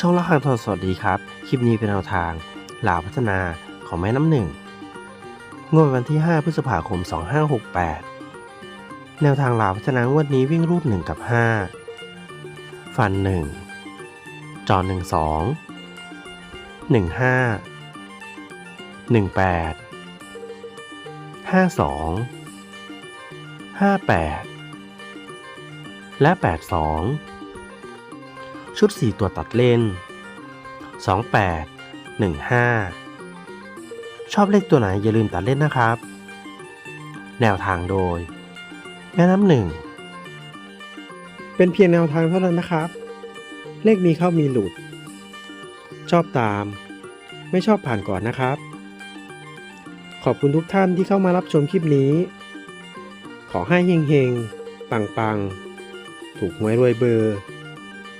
ช่องละครังทอนสวัสดีครับ คลิปนี้เป็นแนวทางหลาพัฒนาของแม่น้ำหนึ่งงวดวันที่ 5 พฤษภาคม 2568 แนวทางหลาพัฒนางวดนี้วิ่งรูด 1 กับ 5 ฟัน 1 จอ 1 2 1 5 1 8 5 2 5 8 และ 8 2 ชุด 4 ตัวตัดเล่น 28 15 ชอบเลขตัวไหนอย่าลืมตัดเล่นนะครับ แนวทางโดย แม่น้ำหนึ่ง เป็นเพียงแนวทางเท่านั้นนะครับ เลขมีเข้ามีหลุด ชอบตาม ไม่ชอบผ่านก่อนนะครับ ขอบคุณทุกท่านที่เข้ามารับชมคลิปนี้ ขอให้เฮงๆ ปังๆ ถูกหวยรวยเบอร์